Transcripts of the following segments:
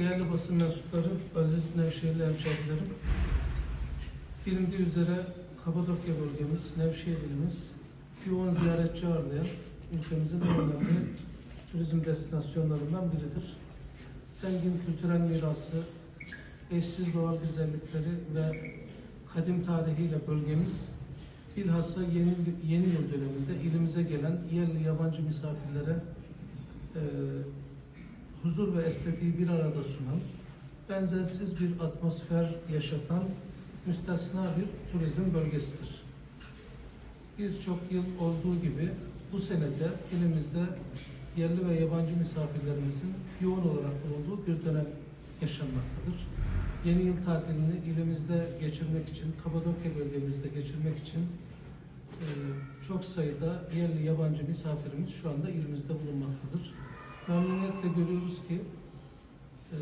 Değerli basın mensupları, aziz Nevşehirli hemşehrilerim, bilindiği üzere Kapadokya bölgemiz, Nevşehir ilimiz yoğun ziyaretçi ağırlayan ülkemizin en önemli turizm destinasyonlarından biridir. Zengin kültürel mirası, eşsiz doğal güzellikleri ve kadim tarihiyle bölgemiz bilhassa yeni, yeni yıl döneminde ilimize gelen yerli yabancı misafirlere huzur ve estetiği bir arada sunan, benzersiz bir atmosfer yaşatan müstesna bir turizm bölgesidir. Birçok yıl olduğu gibi bu senede ilimizde yerli ve yabancı misafirlerimizin yoğun olarak bulunduğu bir dönem yaşanmaktadır. Yeni yıl tatilini ilimizde geçirmek için, Kapadokya bölgemizde geçirmek için e, çok sayıda yerli yabancı misafirimiz şu anda ilimizde bulunmaktadır. Memnuniyetle görüyoruz ki e,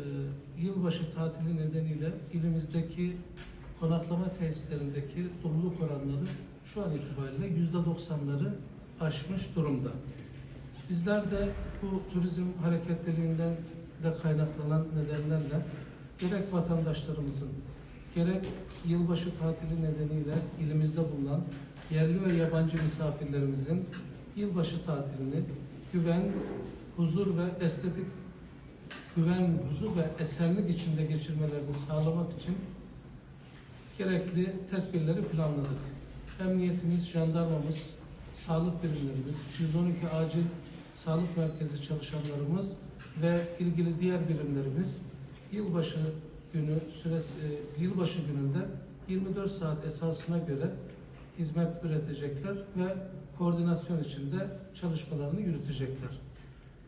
yılbaşı tatili nedeniyle ilimizdeki konaklama tesislerindeki doluluk oranları şu an itibariyle yüzde doksanları aşmış durumda. Bizler de bu turizm hareketliliğinden de kaynaklanan nedenlerle gerek vatandaşlarımızın gerek yılbaşı tatili nedeniyle ilimizde bulunan yerli ve yabancı misafirlerimizin yılbaşı tatilini güven, huzur ve estetik güven, huzur ve esenlik içinde geçirmelerini sağlamak için gerekli tedbirleri planladık. Emniyetimiz, jandarmamız, sağlık birimlerimiz, 112 acil sağlık merkezi çalışanlarımız ve ilgili diğer birimlerimiz yılbaşı günü süresi e, yılbaşı gününde 24 saat esasına göre hizmet üretecekler ve koordinasyon içinde çalışmalarını yürütecekler.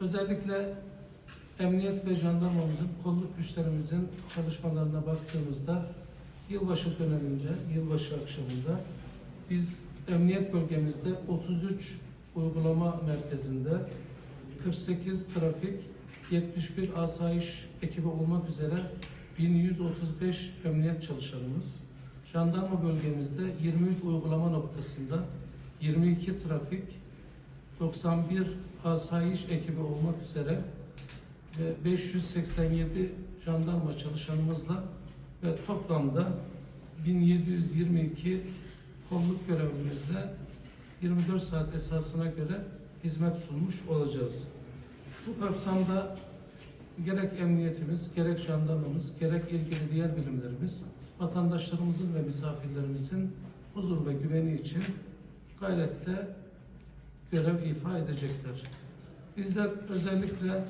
Özellikle emniyet ve jandarmamızın, kolluk güçlerimizin çalışmalarına baktığımızda yılbaşı döneminde, yılbaşı akşamında biz emniyet bölgemizde 33 uygulama merkezinde 48 trafik, 71 asayiş ekibi olmak üzere 1135 emniyet çalışanımız, jandarma bölgemizde 23 uygulama noktasında 22 trafik, 91 asayiş ekibi olmak üzere ve 587 jandarma çalışanımızla ve toplamda 1722 kolluk görevlimizle 24 saat esasına göre hizmet sunmuş olacağız. Bu kapsamda gerek emniyetimiz, gerek jandarmamız, gerek ilgili diğer bilimlerimiz vatandaşlarımızın ve misafirlerimizin huzur ve güveni için gayretle görev ifa edecekler. Bizler özellikle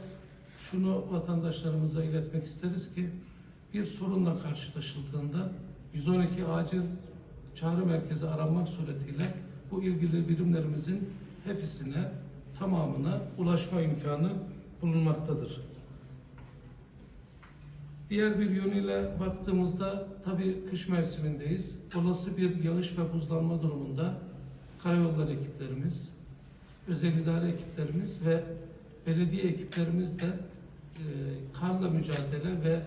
şunu vatandaşlarımıza iletmek isteriz ki bir sorunla karşılaşıldığında 112 acil çağrı merkezi aranmak suretiyle bu ilgili birimlerimizin hepsine tamamına ulaşma imkanı bulunmaktadır. Diğer bir yönüyle baktığımızda tabii kış mevsimindeyiz. Olası bir yağış ve buzlanma durumunda karayolları ekiplerimiz, özel idare ekiplerimiz ve belediye ekiplerimiz de e, karla mücadele ve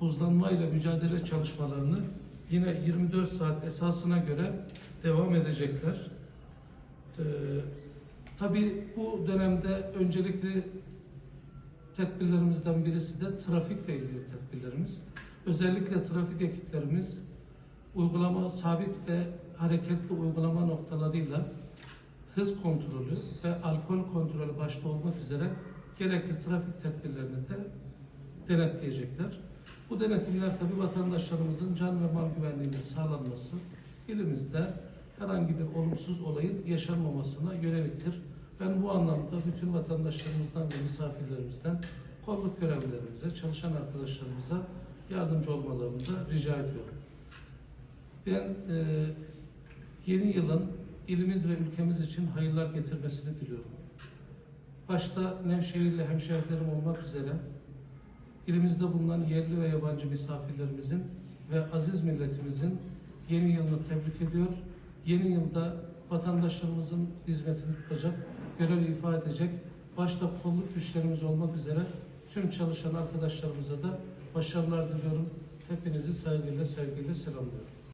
buzlanmayla mücadele çalışmalarını yine 24 saat esasına göre devam edecekler. E, tabii bu dönemde öncelikli tedbirlerimizden birisi de trafikle ilgili tedbirlerimiz. Özellikle trafik ekiplerimiz uygulama sabit ve hareketli uygulama noktalarıyla hız kontrolü ve alkol kontrolü başta olmak üzere gerekli trafik tedbirlerini de denetleyecekler. Bu denetimler tabi vatandaşlarımızın can ve mal güvenliğinin sağlanması, ilimizde herhangi bir olumsuz olayın yaşanmamasına yöneliktir. Ben bu anlamda bütün vatandaşlarımızdan ve misafirlerimizden kolluk görevlilerimize, çalışan arkadaşlarımıza yardımcı olmalarını da rica ediyorum. Ben e, yeni yılın ilimiz ve ülkemiz için hayırlar getirmesini diliyorum. Başta Nevşehirli hemşehrilerim olmak üzere ilimizde bulunan yerli ve yabancı misafirlerimizin ve aziz milletimizin yeni yılını tebrik ediyor. Yeni yılda vatandaşlarımızın hizmetini tutacak, görev ifade edecek, başta kolluk güçlerimiz olmak üzere tüm çalışan arkadaşlarımıza da başarılar diliyorum. Hepinizi saygıyla, sevgiyle selamlıyorum.